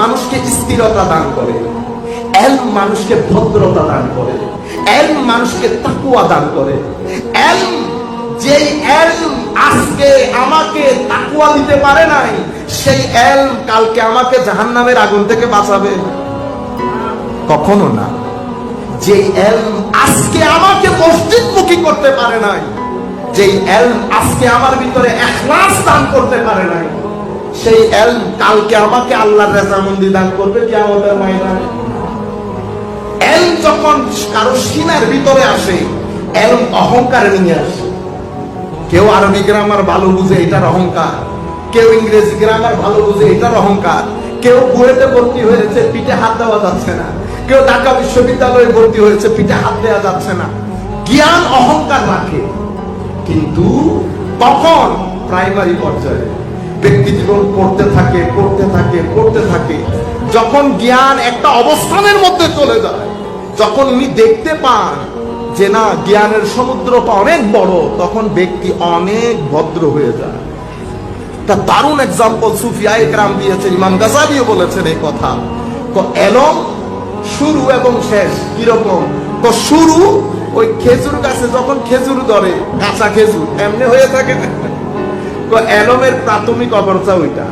মানুষকে স্থিরতা দান করে। এলম মানুষকে ভদ্রতা দান করে। এলম মানুষকে তাকুয়া দান করে। এলম যেই এলম আজকে আমাকে তাকুয়া দিতে পারে নাই, সেই এলম কালকে আমাকে জাহান্নামের আগুন থেকে বাঁচাবে। কখনো না। যে এলম আজকে আমাকে মসজিদমুখী করতে পারে নাই, যেই এলম আজকে আমার ভিতরে এখলাস দান করতে পারে নাই সেই এলম কালকে আমাকে আল্লাহর রেজামন্দি দান করবে কি আমাদের ময়দানে। এলম যখন কারও সিনার ভিতরে আসে এলম অহংকার নিয়ে আসে। কেউ আরবি গ্রামার ভালো বুঝে, এটার অহংকার। কেউ ইংরেজি গ্রামার ভালো বুঝে, এটার অহংকার। কেউ বুয়েটে ভর্তি হয়েছে, পিঠে হাত দেওয়া যাচ্ছে না। কেউ ঢাকা বিশ্ববিদ্যালয়ে ভর্তি হয়েছে, পিঠে হাত দেওয়া যাচ্ছে না। জ্ঞান অহংকার রাখে। কিন্তু তখন প্রাইমারি পর্যায়ে ব্যক্তি জীবন পড়তে থাকে পড়তে থাকে পড়তে থাকে। যখন জ্ঞান একটা অবস্থানের মধ্যে চলে যায়, যখন উনি দেখতে পান যে না, জ্ঞানের সমুদ্রটা অনেক বড়, তখন ব্যক্তি অনেক ভদ্র হয়ে যায়। তা দারুণ এক্সাম্পল সুফিয়া একরাম দিয়েছেন, ইমাম গাজালিও বলেছেন এই কথা। এলম শুরু এবং শেষ কীরকম? শুরু, ওই খেজুর গাছে যখন খেজুর ধরে, কাঁচা খেজুর, এমনি হয়ে থাকে। না তো এলমের প্রাথমিক অবস্থা ওইটা।